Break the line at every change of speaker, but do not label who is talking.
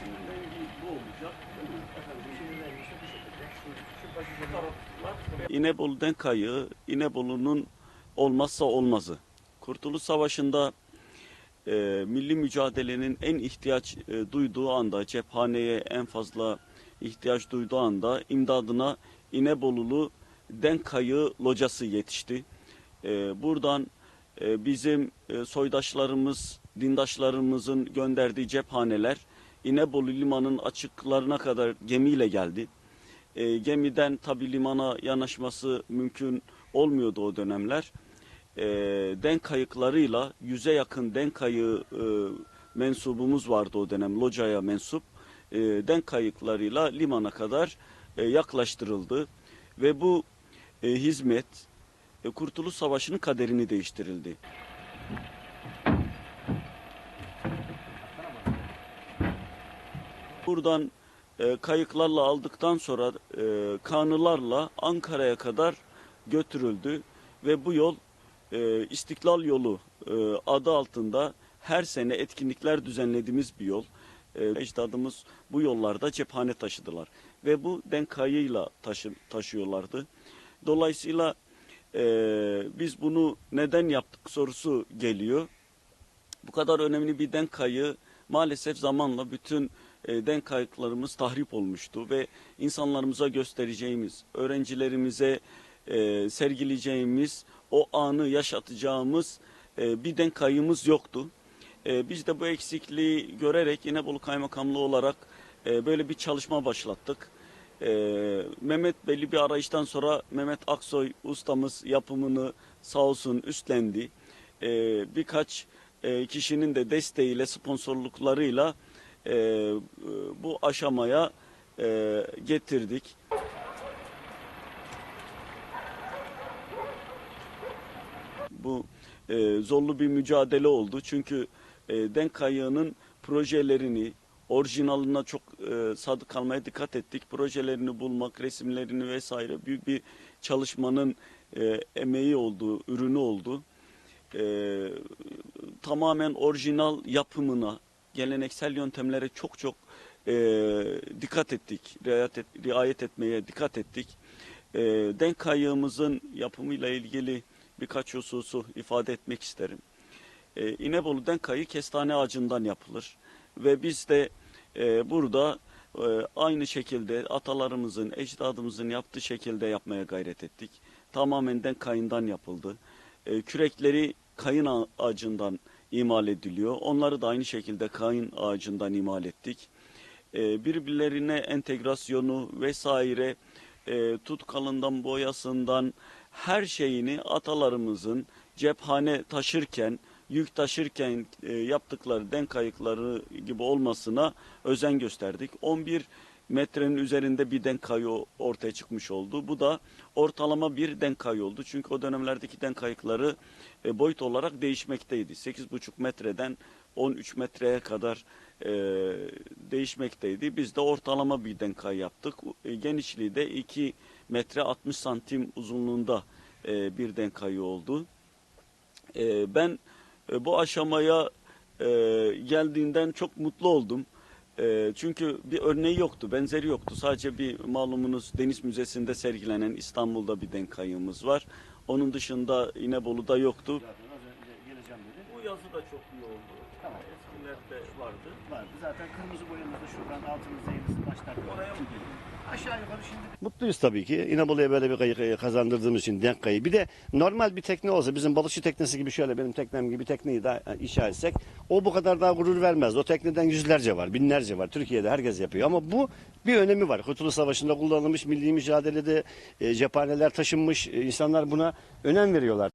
Olacak.
şimdi işte bu
Bu
taraf.
taraflar İnebolu'den kayığı İnebolu'nun olmazsa olmazı. Kurtuluş Savaşı'nda e, milli mücadelenin en ihtiyaç e, duyduğu anda, cephaneye en fazla ihtiyaç duyduğu anda imdadına İnebolulu Den Kayığı locası yetişti. E, buradan e, bizim e, soydaşlarımız, dindaşlarımızın gönderdiği cephaneler İnebolu limanın açıklarına kadar gemiyle geldi. E, gemiden tabi limana yanaşması mümkün olmuyordu o dönemler. E, den kayıklarıyla yüze yakın den kayığı e, mensubumuz vardı o dönem locaya mensup. E, den kayıklarıyla limana kadar e, yaklaştırıldı ve bu e, hizmet e, Kurtuluş Savaşı'nın kaderini değiştirildi. Buradan e, kayıklarla aldıktan sonra e, kanılarla Ankara'ya kadar götürüldü ve bu yol e, İstiklal Yolu e, adı altında her sene etkinlikler düzenlediğimiz bir yol. E, ecdadımız bu yollarda cephane taşıdılar ve bu denkayıyla taşı, taşıyorlardı. Dolayısıyla e, biz bunu neden yaptık sorusu geliyor. Bu kadar önemli bir denk kayığı maalesef zamanla bütün denk kayıklarımız tahrip olmuştu ve insanlarımıza göstereceğimiz, öğrencilerimize e, sergileyeceğimiz, o anı yaşatacağımız e, bir denk kayığımız yoktu. E, biz de bu eksikliği görerek İnebolu Kaymakamlığı olarak e, böyle bir çalışma başlattık. Mehmet belli bir arayıştan sonra Mehmet Aksoy ustamız yapımını sağ olsun üstlendi. Birkaç kişinin de desteğiyle, sponsorluklarıyla e, bu aşamaya e, getirdik. Bu e, zorlu bir mücadele oldu. Çünkü e, denk kayığının projelerini, orijinaline çok e, sadık kalmaya dikkat ettik. Projelerini bulmak, resimlerini vesaire büyük bir çalışmanın e, emeği oldu, ürünü oldu. E, tamamen orijinal yapımına, geleneksel yöntemlere çok çok e, dikkat ettik, riayet, et, riayet etmeye dikkat ettik. E, denk kayığımızın yapımıyla ilgili birkaç hususu ifade etmek isterim. E, İnebolu denk kayığı kestane ağacından yapılır ve biz de e, burada e, aynı şekilde atalarımızın, ecdadımızın yaptığı şekilde yapmaya gayret ettik. Tamamen denk kayından yapıldı. E, kürekleri kayın ağa- ağacından imal ediliyor. Onları da aynı şekilde kayın ağacından imal ettik. E, birbirlerine entegrasyonu vesaire e, tutkalından boyasından her şeyini atalarımızın cephane taşırken yük taşırken e, yaptıkları denk kayıkları gibi olmasına özen gösterdik. 11 metrenin üzerinde bir denk ortaya çıkmış oldu. Bu da ortalama bir denk oldu. Çünkü o dönemlerdeki denk kayıkları e, boyut olarak değişmekteydi. 8,5 metreden 13 metreye kadar e, değişmekteydi. Biz de ortalama bir denk yaptık. E, genişliği de 2 metre 60 santim uzunluğunda e, bir denk oldu. E, ben e, bu aşamaya e, geldiğinden çok mutlu oldum. E, çünkü bir örneği yoktu, benzeri yoktu. Sadece bir malumunuz Deniz Müzesi'nde sergilenen İstanbul'da bir denk kayığımız var. Onun dışında İnebolu'da yoktu. Yazı da çok iyi oldu.
Tamam.
Eskilerde vardı.
Vardı. Zaten kırmızı boyamız da şuradan altımızda yıldızı başlar.
Oraya mı geliyor?
Aşağı yukarı şimdi
Mutluyuz tabii ki. İnebolu'ya böyle bir kayık kazandırdığımız için denk kayığı. Bir de normal bir tekne olsa bizim balıkçı teknesi gibi şöyle benim teknem gibi tekneyi e, inşa etsek o bu kadar daha gurur vermez. O tekneden yüzlerce var, binlerce var. Türkiye'de herkes yapıyor ama bu bir önemi var. Kurtuluş Savaşı'nda kullanılmış milli mücadelede e, cephaneler taşınmış. E, insanlar buna önem veriyorlar.